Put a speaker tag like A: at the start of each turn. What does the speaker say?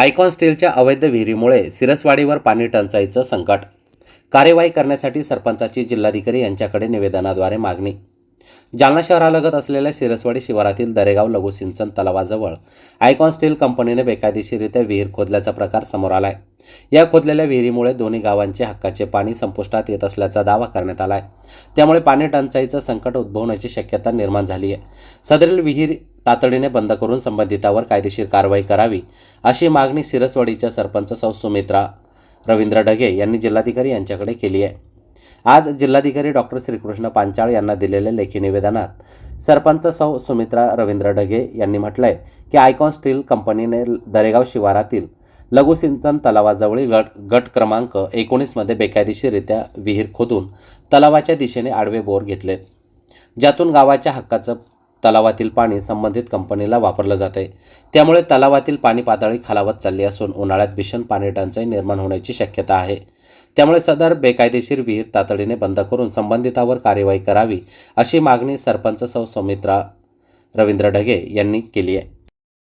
A: Icon स्टीलच्या अवैध विहिरीमुळे सिरसवाडीवर पाणी टंचाईचं संकट. कार्यवाही करण्यासाठी सरपंचाची जिल्हाधिकारी यांच्याकडे निवेदनाद्वारे मागणी. जालना शहरालगत असलेल्या सिरसवाडी शिवारातील दरेगाव लघु सिंचन तलावाजवळ आयकॉन स्टील कंपनीने बेकायदेशीरित्या विहीर खोदल्याचा प्रकार समोर आलाय. या खोदलेल्या विहिरीमुळे दोन्ही गावांचे हक्काचे पाणी संपुष्टात येत असल्याचा दावा करण्यात आलाय. त्यामुळे पाणी टंचाईचं संकट उद्भवण्याची शक्यता निर्माण झाली आहे सदरील विहीर तातडीने बंद करून संबंधितावर कायदेशीर कारवाई करावी अशी मागणी सिरसवाडीच्या सरपंच सौ सुमित्रा रवींद्र ढगे यांनी जिल्हाधिकारी यांच्याकडे केली आहे. आज जिल्हाधिकारी डॉक्टर श्रीकृष्ण पांचाळ यांना दिलेल्या लेखी निवेदनात सरपंच सौ सुमित्रा रवींद्र ढगे यांनी म्हटलं आहे की आयकॉन स्टील कंपनीने दरेगाव शिवारातील लघुसिंचन तलावाजवळील गट गट क्रमांक एकोणीसमध्ये बेकायदेशीररित्या विहीर खोदून तलावाच्या दिशेने आडवे बोर घेतले ज्यातून गावाच्या हक्काचं तलावातील पाणी संबंधित कंपनीला वापरलं जाते त्यामुळे तलावातील पाणी पातळी खालावत चालली असून उन्हाळ्यात भीषण पाणी टंचाई निर्माण होण्याची शक्यता आहे. त्यामुळे सदर बेकायदेशीर विहीर तातडीने बंद करून संबंधितावर कार्यवाही करावी अशी मागणी सरपंच सौ सौमित्रा रवींद्र ढगे यांनी केली आहे.